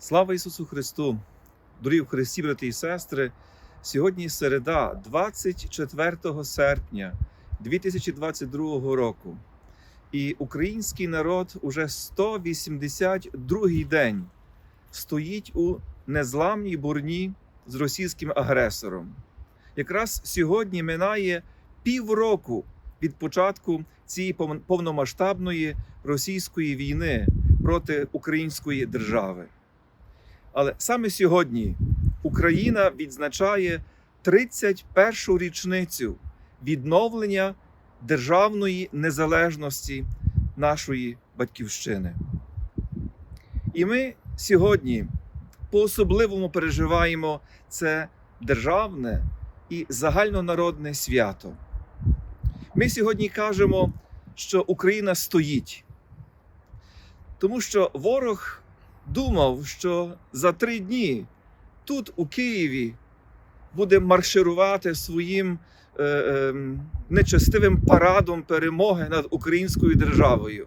Слава Ісусу Христу! Дорогі в Христі, брати і сестри! Сьогодні середа, 24 серпня 2022 року. І український народ уже 182 день стоїть у незламній бурні з російським агресором. Якраз сьогодні минає півроку від початку цієї повномасштабної російської війни проти української держави. Але саме сьогодні Україна відзначає 31-шу річницю відновлення державної незалежності нашої батьківщини. І ми сьогодні по-особливому переживаємо це державне і загальнонародне свято. Ми сьогодні кажемо, що Україна стоїть, тому що ворог думав, що за три дні тут, у Києві, буде марширувати своїм е, е, нечестивим парадом перемоги над українською державою.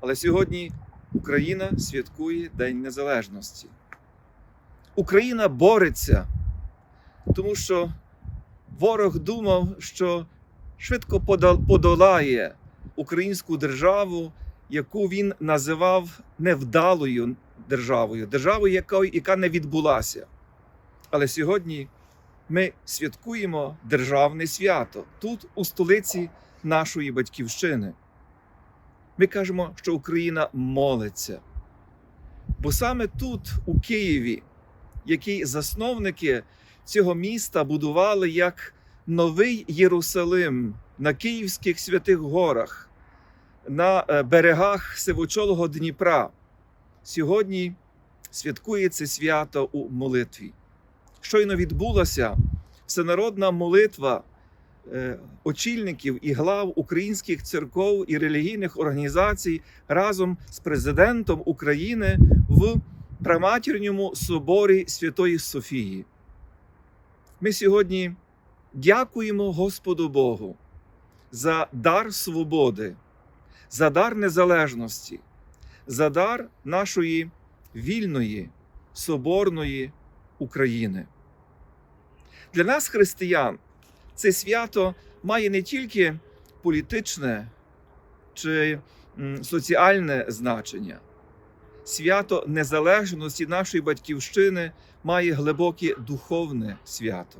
Але сьогодні Україна святкує День Незалежності. Україна бореться, тому що ворог думав, що швидко подолає українську державу, яку він називав невдалою державою, державою, яка, яка не відбулася. Але сьогодні ми святкуємо державне свято тут, у столиці нашої батьківщини. Ми кажемо, що Україна молиться. Бо саме тут, у Києві, які засновники цього міста будували як новий Єрусалим на Київських святих горах, на е, берегах сивочолого Дніпра, сьогодні святкує це свято у молитві. Щойно відбулася всенародна молитва е, очільників і глав українських церков і релігійних організацій разом з президентом України в Праматірньому соборі Святої Софії. Ми сьогодні дякуємо Господу Богу за дар свободи, за дар незалежності, за дар нашої вільної, соборної України. Для нас, християн, це свято має не тільки політичне чи соціальне значення. Свято незалежності нашої батьківщини має глибоке духовне свято.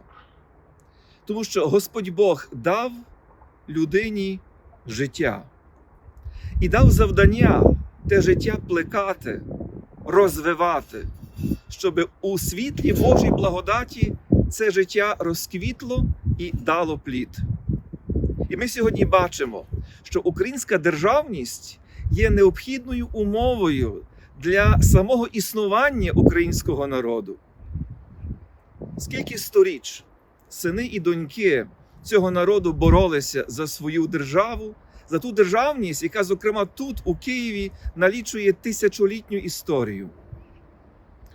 Тому що Господь Бог дав людині життя і дав завдання те життя плекати, розвивати, щоб у світлі Божій благодаті це життя розквітло і дало плід. І ми сьогодні бачимо, що українська державність є необхідною умовою для самого існування українського народу. Скільки сторіч сини і доньки цього народу боролися за свою державу, за ту державність, яка, зокрема, тут, у Києві, налічує тисячолітню історію.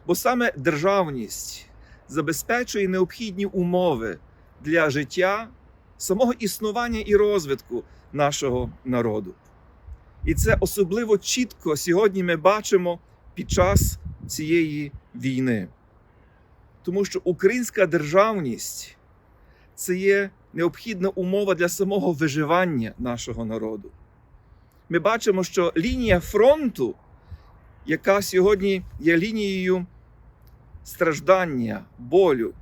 Бо саме державність забезпечує необхідні умови для життя, самого існування і розвитку нашого народу. І це особливо чітко сьогодні ми бачимо під час цієї війни. Тому що українська державність це є необхідна умова для самого виживання нашого народу. Ми бачимо, що лінія фронту, яка сьогодні є лінією страждання, болю,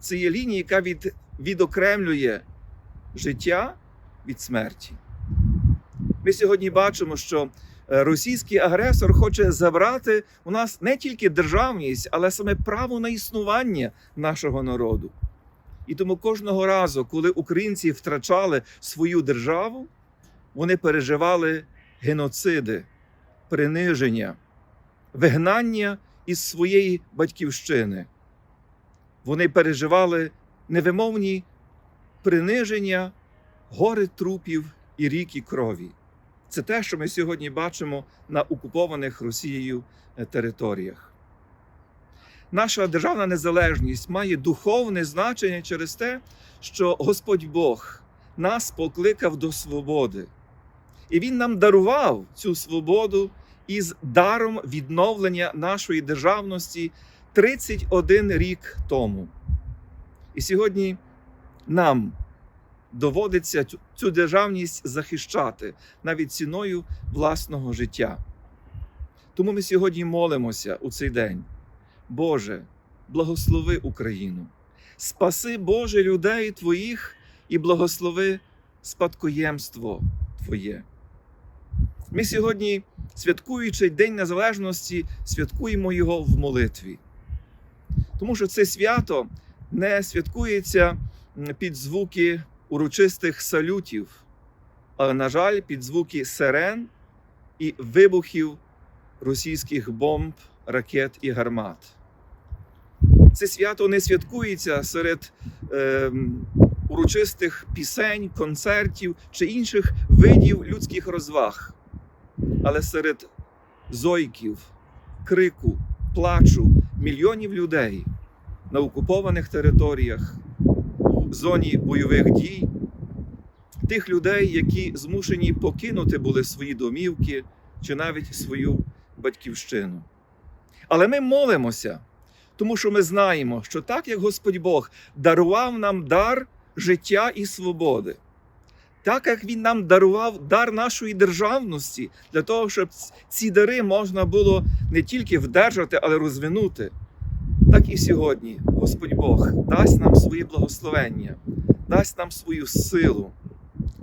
це є лінія, яка від, відокремлює життя від смерті. Ми сьогодні бачимо, що е, російський агресор хоче забрати у нас не тільки державність, але саме право на існування нашого народу. І тому кожного разу, коли українці втрачали свою державу, вони переживали геноциди, приниження, вигнання із своєї батьківщини. Вони переживали невимовні приниження, гори трупів і ріки крові. Це те, що ми сьогодні бачимо на окупованих Росією е, територіях. Наша державна незалежність має духовне значення через те, що Господь Бог нас покликав до свободи. І Він нам дарував цю свободу із даром відновлення нашої державності 31 рік тому. І сьогодні нам доводиться цю- державність захищати навіть ціною власного життя. Тому ми сьогодні молимося у цей день. Боже, благослови Україну, спаси Боже людей Твоїх і благослови спадкоємство Твоє. Ми сьогодні, святкуючи День Незалежності, святкуємо його в молитві. Тому що це свято не святкується під звуки урочистих салютів, але, на жаль, під звуки сирен і вибухів російських бомб, ракет і гармат. Це свято не святкується серед ем, урочистих пісень, концертів чи інших видів людських розваг, але серед зойків, крику, плачу мільйонів людей на окупованих територіях, у зоні бойових дій, тих людей, які змушені покинути були свої домівки чи навіть свою батьківщину. Але ми молимося, тому що ми знаємо, що так як Господь Бог дарував нам дар життя і свободи, так як Він нам дарував дар нашої державності для того, щоб ці дари можна було не тільки вдержати, але розвинути. Так і сьогодні Господь Бог дасть нам своє благословення, дасть нам свою силу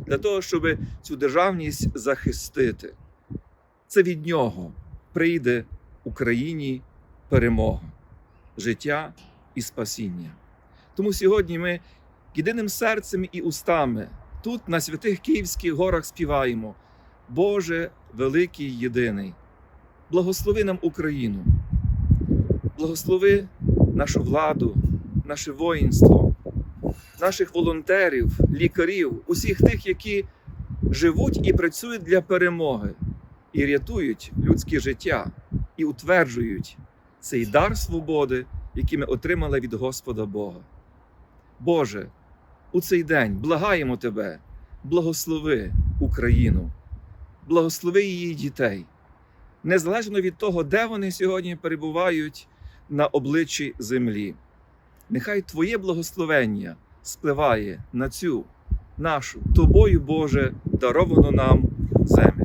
для того, щоб цю державність захистити. Це від нього прийде Україні перемога, життя і спасіння. Тому сьогодні ми єдиним серцем і устами тут, на святих Київських горах, співаємо: Боже великий єдиний, благослови нам Україну, благослови нашу владу, наше воїнство, наших волонтерів, лікарів, усіх тих, які живуть і працюють для перемоги, і рятують людське життя, і утверджують цей дар свободи, який ми отримали від Господа Бога. Боже, у цей день благаємо Тебе, благослови Україну, благослови її дітей, незалежно від того, де вони сьогодні перебувають на обличчі землі. Нехай Твоє благословення спливає на цю нашу тобою, Боже, даровану нам землю.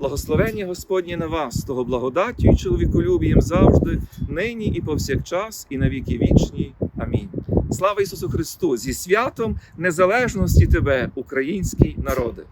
Благословення Господнє на вас, того благодаттю і чоловіколюбієм завжди, нині і повсякчас, і на віки вічні. Амінь. Слава Ісусу Христу! Зі святом незалежності Тебе, український народи!